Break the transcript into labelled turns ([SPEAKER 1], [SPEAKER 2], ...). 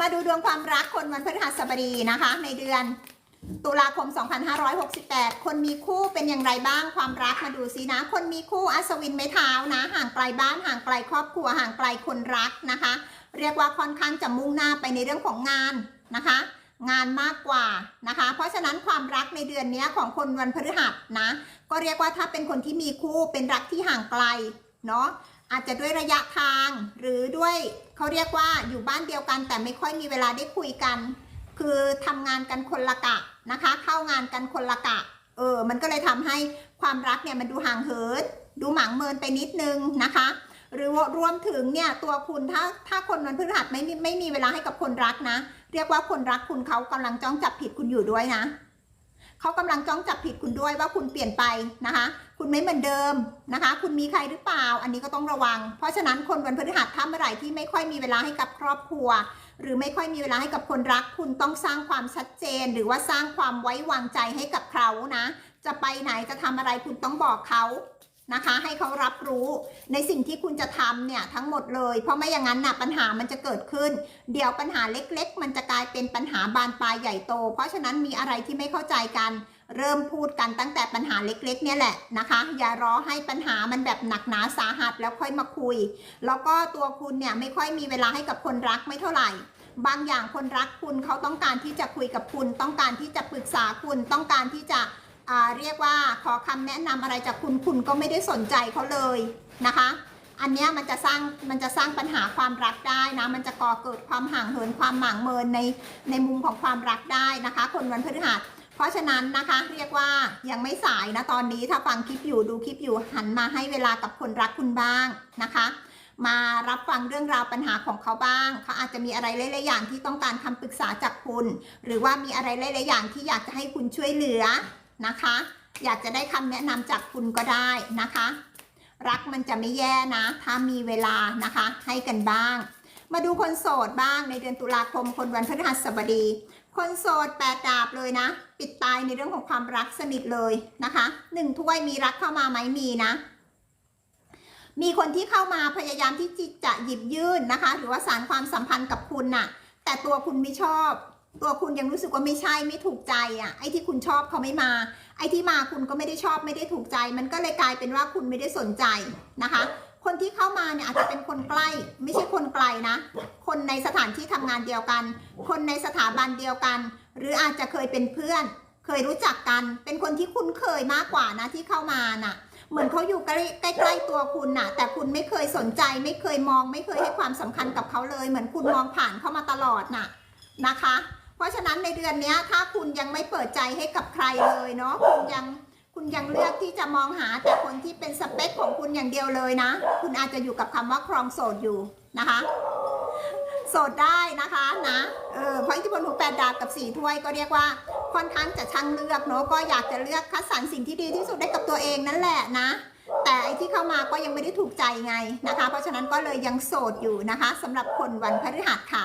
[SPEAKER 1] มาดูดวงความรักคนวันพฤหัสบดีนะคะ ในเดือนตุลาคม 2568 คนมีคู่เป็นอย่างไรบ้างความรักมาดูซินะ คนมีคู่อัศวินไม้เท้านะ ห่างไกลบ้านห่างไกลครอบครัวห่างไกลคนรักนะคะ เรียกว่าค่อนข้างจะมุ่งหน้าไปในเรื่องของงานนะคะ งานมากกว่านะคะ เพราะฉะนั้นความรักในเดือนนี้ของคนวันพฤหัสนะ ก็เรียกว่าถ้าเป็นคนที่มีคู่เป็นรักที่ห่างไกลเนาะ อาจจะด้วยระยะทางหรือด้วยเขาเรียกว่าอยู่บ้านเดียวกัน แต่ไม่ค่อยมีเวลาได้คุยกัน คือทำงานกันคนละกะนะคะ เข้างานกันคนละกะเออมันก็เลยทำให้ความรักเนี่ยมันดูห่างเหินดูหมางเมินไปนิดนึงนะคะ หรือรวมถึงเนี่ยตัวคุณถ้าถ้าคนวันพฤหัสไม่มีไม่มีเวลาให้กับคนรักนะ เรียกว่าคนรักคุณเขากำลังจ้องจับผิดคุณอยู่ด้วยนะ เขากำลังจ้องจับผิดคุณด้วยว่าคุณเปลี่ยนไปนะคะ คุณไม่เหมือนเดิมนะคะ คุณมีใครหรือเปล่า อันนี้ก็ต้องระวัง เพราะฉะนั้นคนวันพฤหัสถ้าเมื่อไหร่ที่ไม่ค่อยมีเวลาให้กับครอบครัว หรือไม่ค่อยมีเวลาให้กับคนรัก คุณต้องสร้างความชัดเจน หรือว่าสร้างความไว้วางใจให้กับเขานะ จะไปไหนจะทำอะไรคุณต้องบอกเขา นะคะ ให้เขารับรู้ในสิ่งที่คุณจะทำเนี่ยทั้งหมดเลย เพราะไม่อย่างนั้นนะปัญหามันจะเกิดขึ้น เดี๋ยวปัญหาเล็กๆ มันจะกลายเป็นปัญหาบานปลายใหญ่โต เพราะฉะนั้นมีอะไรที่ไม่เข้าใจกัน เริ่มพูดกันตั้งแต่ปัญหาเล็กๆ เนี่ยแหละนะคะ อย่ารอให้ปัญหามันแบบหนักหนาสาหัสแล้วค่อยมาคุย แล้วก็ตัวคุณเนี่ยไม่ค่อยมีเวลาให้กับคนรักไม่เท่าไหร่บางอย่างคนรักคุณเขาต้องการที่จะคุยกับคุณ ต้องการที่จะปรึกษาคุณต้องการที่จะ เรียกว่าขอคำแนะนำอะไรจากคุณคุณก็ไม่ได้สนใจเขาเลยนะคะ อันนี้มันจะสร้างมันจะสร้างปัญหาความรักได้นะ มันจะก่อเกิดความห่างเหินความหมางเมินในในมุมของความรักได้นะคะ คนวันพฤหัสเพราะฉะนั้นนะคะเรียกว่ายังไม่สายนะตอนนี้ถ้าฟังคลิปอยู่ดูคลิปอยู่หันมาให้เวลากับคนรักคุณบ้างนะคะ มารับฟังเรื่องราวปัญหาของเขาบ้างเขาอาจจะมีอะไรหลายๆอย่างที่ต้องการคำปรึกษาจากคุณ หรือว่ามีอะไรหลายๆอย่างที่อยากจะให้คุณช่วยเหลือ นะคะ อยากจะได้คำแนะนำจากคุณก็ได้นะคะ รักมันจะไม่แย่นะ ถ้ามีเวลานะคะ ให้กันบ้าง มาดูคนโสดบ้างในเดือนตุลาคมคนวันพฤหัสบดี คนโสดแปดดาบเลยนะ ปิดตายในเรื่องของความรักสนิทเลยนะคะหนึ่งถ้วยมีรักเข้ามาไหมมีนะมีคนที่เข้ามาพยายามที่จะหยิบยื่นนะคะ หรือว่าสารความสัมพันธ์กับคุณน่ะ แต่ตัวคุณไม่ชอบ ตัวคุณยังรู้สึกว่าไม่ใช่ไม่ถูกใจอะไอ้ที่คุณชอบเขาไม่มา ไอ้ที่มาคุณก็ไม่ได้ชอบไม่ได้ถูกใจ มันก็เลยกลายเป็นว่าคุณไม่ได้สนใจนะคะ คนที่เข้ามาเนี่ยอาจจะเป็นคนใกล้ ไม่ใช่คนไกลนะ คนในสถานที่ทำงานเดียวกัน คนในสถาบันเดียวกัน หรืออาจจะเคยเป็นเพื่อน เคยรู้จักกัน เป็นคนที่คุ้นเคยมากกว่านะที่เข้ามาน่ะ เหมือนเขาอยู่ใกล้ใกล้ตัวคุณน่ะ แต่คุณไม่เคยสนใจ ไม่เคยมอง ไม่เคยให้ความสำคัญกับเขาเลย เหมือนคุณมองผ่านเข้ามาตลอดน่ะ นะคะ เพราะฉะนั้นในเดือนนี้ถ้าคุณยังไม่เปิดใจให้กับใครเลยเนาะคุณยังคุณยังเลือกที่จะมองหาแต่คนที่เป็นสเปคของคุณอย่างเดียวเลยนะ คุณอาจจะอยู่กับคำว่าครองโสดอยู่นะคะ โสดได้นะคะนะเออเพราะอิทธิพลของแปดดาบกับสี่ถ้วยก็เรียกว่าค่อนข้างจะช่างเลือกเนาะก็อยากจะเลือกคัดสรรสิ่งที่ดีที่สุดให้กับตัวเองนั่นแหละนะแต่ไอ้ที่เข้ามาก็ยังไม่ได้ถูกใจไงนะคะ เพราะฉะนั้นก็เลยยังโสดอยู่นะคะสำหรับคนวันพฤหัสค่ะ